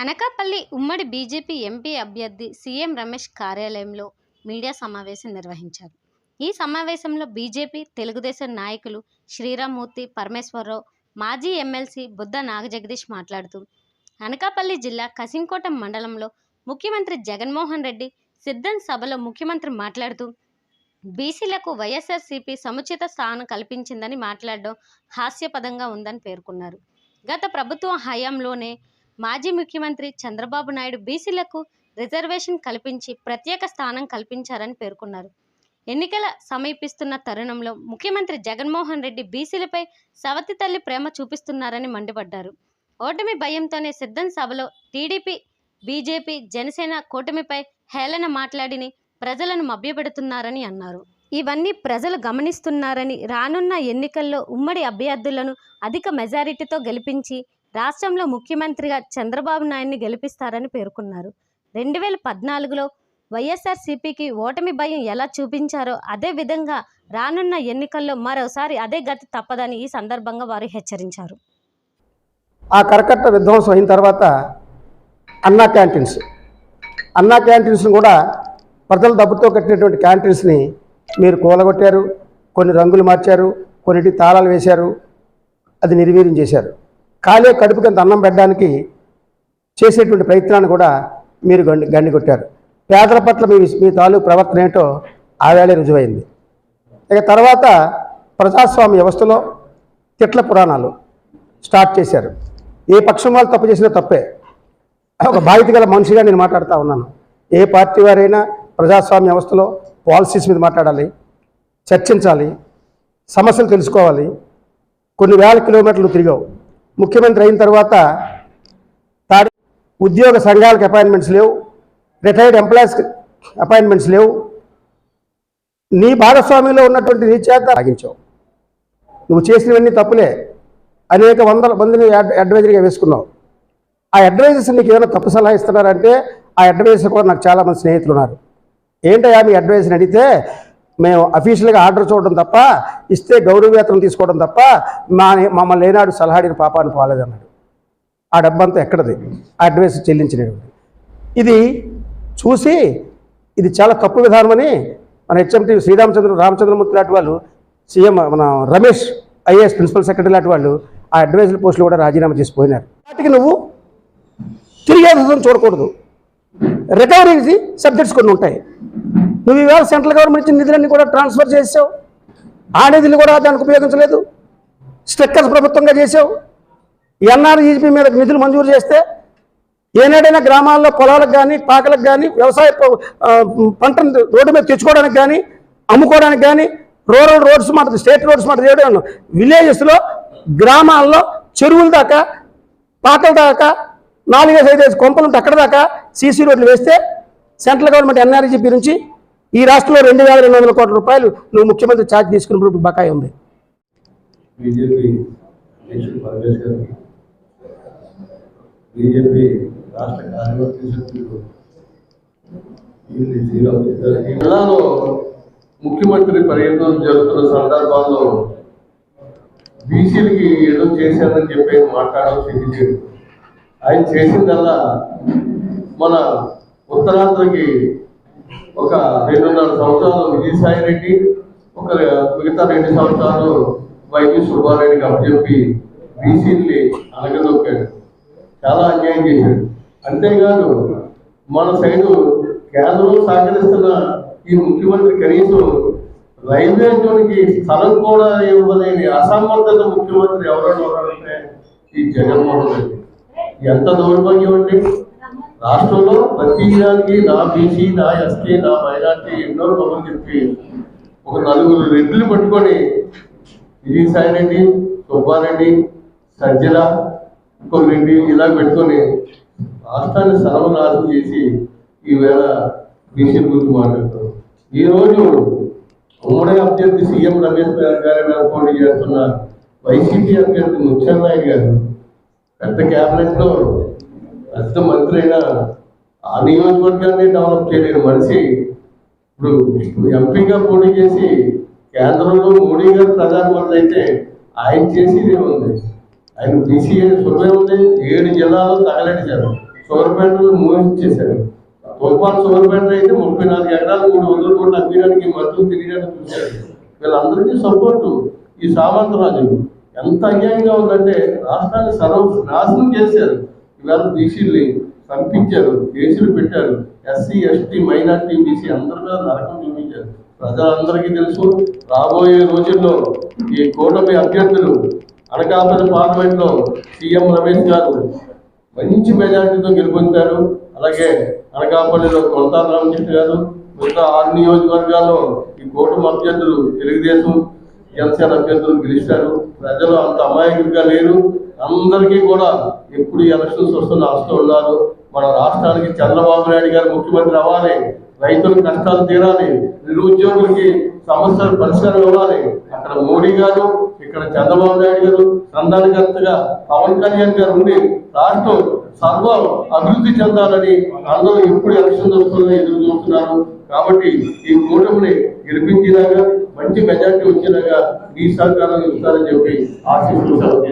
అనకాపల్లి ఉమ్మడి BJP MP అభ్యర్థి CM Ramesh కార్యాలయంలో మీడియా సమావేశం నిర్వహించారు. ఈ సమావేశంలో బీజేపీ తెలుగుదేశం నాయకులు శ్రీరామ్మూర్తి పరమేశ్వరరావు మాజీ ఎమ్మెల్సీ బుద్ధ నాగజగదీష్ మాట్లాడుతూ అనకాపల్లి జిల్లా కసింకోట మండలంలో ముఖ్యమంత్రి జగన్మోహన్ రెడ్డి సిద్ధం సభలో ముఖ్యమంత్రి మాట్లాడుతూ బీసీలకు వైఎస్ఆర్సీపీ సముచిత స్థానం కల్పించిందని మాట్లాడడం హాస్యపదంగా ఉందని పేర్కొన్నారు. గత ప్రభుత్వం హయాంలోనే మాజీ ముఖ్యమంత్రి చంద్రబాబు నాయుడు బీసీలకు రిజర్వేషన్ కల్పించి ప్రత్యేక స్థానం కల్పించారని పేర్కొన్నారు. ఎన్నికల సమీపిస్తున్న తరుణంలో ముఖ్యమంత్రి జగన్మోహన్ రెడ్డి బీసీలపై సవతి తల్లి ప్రేమ చూపిస్తున్నారని మండిపడ్డారు. ఓటమి భయంతోనే సిద్ధం సభలో టీడీపీ బీజేపీ జనసేన కూటమిపై హేళన మాట్లాడిని ప్రజలను మభ్యపెడుతున్నారని అన్నారు. ఇవన్నీ ప్రజలు గమనిస్తున్నారని రానున్న ఎన్నికల్లో ఉమ్మడి అభ్యర్థులను అధిక మెజారిటీతో గెలిపించి రాష్ట్రంలో ముఖ్యమంత్రిగా చంద్రబాబు నాయుడిని గెలిపిస్తారని పేర్కొన్నారు. రెండు వేల పద్నాలుగులో వైఎస్ఆర్సీపీకి ఓటమి భయం ఎలా చూపించారో అదే విధంగా రానున్న ఎన్నికల్లో మరోసారి అదే గతి తప్పదని ఈ సందర్భంగా వారు హెచ్చరించారు. ఆ కరకట్ట విధ్వంసం అయిన తర్వాత అన్నా క్యాంటీన్స్ అన్నా క్యాంటీన్స్ని కూడా ప్రజల డబ్బుతో కట్టినటువంటి క్యాంటీన్స్ని మీరు కూలగొట్టారు కొన్ని రంగులు మార్చారు కొన్నిటి తాళాలు వేశారు అది నిర్వీర్యం చేశారు. ఖాళీ కడుపు కింద అన్నం పెట్టడానికి చేసేటువంటి ప్రయత్నాన్ని కూడా మీరు గండి గండి కొట్టారు పేదల పట్ల మీ మీ తాలూకు ప్రవర్తన ఏంటో ఆవేళే రుజువైంది. ఇక తర్వాత ప్రజాస్వామ్య వ్యవస్థలో తిట్ల పురాణాలు స్టార్ట్ చేశారు. ఏ పక్షం వాళ్ళు తప్పు చేసినా తప్పే. ఒక బాధ్యత గల మనిషిగా నేను మాట్లాడుతూ ఉన్నాను. ఏ పార్టీ వారైనా ప్రజాస్వామ్య వ్యవస్థలో పాలసీస్ మీద మాట్లాడాలి చర్చించాలి సమస్యలు తెలుసుకోవాలి. కొన్ని వేల కిలోమీటర్లు తిరిగావు. ముఖ్యమంత్రి అయిన తర్వాత తాడు ఉద్యోగ సంఘాలకు అపాయింట్మెంట్స్ లేవు. రిటైర్డ్ ఎంప్లాయీస్కి అపాయింట్మెంట్స్ లేవు. నీ భాగస్వామ్యంలో ఉన్నటువంటి నీ చేత సాగించావు. నువ్వు చేసినవన్నీ తప్పులే. అనేక వందల మందిని అడ్వైజర్గా వేసుకున్నావు. ఆ అడ్వైజర్స్ నీకు ఏమైనా తప్పు సలహా ఇస్తున్నారంటే ఆ అడ్వైజర్ కూడా నాకు చాలామంది స్నేహితులు ఉన్నారు. ఏంటయ్యా మీ అడ్వైజర్ని అడిగితే మేము అఫీషియల్గా ఆర్డర్ చూడడం తప్ప ఇస్తే గౌరవవేతనం తీసుకోవడం తప్ప మా మమ్మల్ని ఏనాడు సలహాడిన పాపాన్ని పోలేదన్నాడు. ఆ డబ్బంతా ఎక్కడది? ఆ అడ్వైస్ చెల్లించినది ఇది చూసి ఇది చాలా తప్పు విధానమని మన హెచ్ఎంటీ శ్రీరామచంద్ర రామచంద్రమూర్తి లాంటి వాళ్ళు సీఎం మన రమేష్ ఐఏఎస్ ప్రిన్సిపల్ సెక్రటరీ లాంటి వాళ్ళు ఆ అడ్వైజర్ పోస్టులు కూడా రాజీనామా చేసిపోయినారు వాటికి నువ్వు తిరిగే చూడకూడదు. రికవరీ సబ్జెక్ట్స్ కొన్ని ఉంటాయి. నువ్వు ఈవేళ సెంట్రల్ గవర్నమెంట్ ఇచ్చిన నిధులన్నీ కూడా ట్రాన్స్ఫర్ చేసావు. ఆ నిధులు కూడా దానికి ఉపయోగించలేదు. స్ట్రక్చర్స్ ప్రభుత్వంగా చేసావు. ఎన్ఆర్ఈజీపీ మీద నిధులు మంజూరు చేస్తే ఏనాడైనా గ్రామాల్లో పొలాలకు కానీ పాకలకు కానీ వ్యవసాయ పంటను రోడ్డు మీద తెచ్చుకోవడానికి కానీ అమ్ముకోవడానికి కానీ రూరల్ రోడ్స్ మాట స్టేట్ రోడ్స్ మాట చేయడం విలేజెస్లో గ్రామాల్లో చెరువుల దాకా పాకల దాకా నాలుగేసి ఐదు కొంపలు ఉంటే అక్కడ దాకా సీసీ రోడ్లు వేస్తే సెంట్రల్ గవర్నమెంట్ ఎన్ఆర్జీపీ నుంచి ఈ రాష్ట్రంలో రెండు వేల రెండు వందల కోట్ల రూపాయలు నువ్వు ముఖ్యమంత్రి ఛార్జ్ తీసుకున్నప్పుడు బకాయి ఉంది. ముఖ్యమంత్రి పర్యటన జరుగుతున్న సందర్భాల్లో బీసీలకి ఏదో చేశానని చెప్పి సిగ్గుచేటు. ఆయన చేసిందల్లా మన ఉత్తరాంధ్రకి ఒక రెండున్నర సంవత్సరాలు విజయసాయి రెడ్డి ఒక మిగతా రెండు సంవత్సరాలు వైవి సుబ్బారెడ్డికి అప్పచెప్పి బీసీని అలగదొక్కాడు. చాలా అన్యాయం చేశాడు. అంతేకాదు మన సైడు కేంద్రం సహకరిస్తున్న ఈ ముఖ్యమంత్రి కనీసం రైల్వే జోన్కి స్థలం కూడా ఇవ్వలేని అసమర్థత ముఖ్యమంత్రి ఎవరైనా ఉన్నారంటే ఈ జగన్మోహన్ రెడ్డి. ఎంత దౌర్భాగ్యం అండి? రాష్ట్రంలో ప్రతి దానికి నా బీసీ నా ఎస్టీ నా మైనార్టీ ఎన్నో కబుర్లు చెప్పి ఒక నలుగురు రెడ్లు పట్టుకొని విజయసాయి రెడ్డి సుబ్బారెడ్డి సజ్జల ఇంకొక రెడ్డి ఇలా పెట్టుకొని రాష్ట్రాన్ని సర్వనాశం చేసి ఈవేళ బీసీ గురించి మాట్లాడుతారు ఈ రోజు ఉమ్మడి అభ్యర్థి సీఎం రమేష్ గారిని మీద పోటీ చేస్తున్న వైసీపీ అభ్యర్థి ముత్యాల గారు పెద్ద క్యాబినెట్లో పెద్ద మంత్రి అయినా ఆ నియోజకవర్గాన్ని డెవలప్ చేయలేని మనిషి ఇప్పుడు ఎంపీగా పోటీ చేసి కేంద్రంలో మోడీ గారు ప్రధానమంత్రి అయితే ఆయన చేసేది ఉంది ఆయన బీసీఏ సులభే ఉంది. ఏడు జిల్లాలో తగలెట్టారు షుగర్ ఫ్యాక్టరీలు మూయించేశారు తుఫాన్ అయితే ముప్పై నాలుగు ఎకరాలు మూడు వందల కోట్లు అమ్మడానికి మద్దతు తెలియడానికి చూశారు. వీళ్ళందరికీ సపోర్టు ఈ సామంతరాజు ఎంత అన్యాయంగా ఉందంటే రాష్ట్రాన్ని సర్వ నాశనం చేశారు. ఇవాళ బీసీల్ని పంపించారు కేసులు పెట్టారు. ఎస్సీ ఎస్టీ మైనార్టీ బీసీ అందరి మీద నరకం చూపించారు. ప్రజలందరికీ తెలుసు రాబోయే రోజుల్లో ఈ కూటమి అభ్యర్థులు అనకాపల్లి పార్లమెంట్లో సీఎం రమేష్ గారు మంచి మెజార్టీతో గెలుపొందారు. అలాగే అనకాపల్లిలో కొనతాల రామకృష్ణ గారు మిగతా ఆరు నియోజకవర్గాల్లో ఈ కూటమి అభ్యర్థులు తెలుగుదేశం జనసేన అభ్యర్థులు గెలిచారు. ప్రజలు అంత అమాయకులుగా లేరు. అందరికీ కూడా ఎప్పుడు ఎలక్షన్స్ వస్తున్న ఆస్తూ ఉన్నారు. మన రాష్ట్రానికి చంద్రబాబు నాయుడు గారు ముఖ్యమంత్రి అవ్వాలి. రైతుల కష్టాలు తీరాలి. నిరుద్యోగులకి సమస్యలు పరిష్కారం ఇవ్వాలి. అక్కడ మోడీ గారు ఇక్కడ చంద్రబాబు నాయుడు గారు సంధానకర్తగా పవన్ కళ్యాణ్ గారు ఉండి రాష్ట్రం సర్వ అభివృద్ధి చెందాలని అందరూ ఎప్పుడు ఎలక్షన్ వస్తుందని ఎదురు చూస్తున్నారు. కాబట్టి ఈ కూటమిని గెలిపించినాక మంచి మెజార్టీ వచ్చినాక మీ సహకారం ఇస్తారని చెప్పి ఆశిస్తూ సెలవు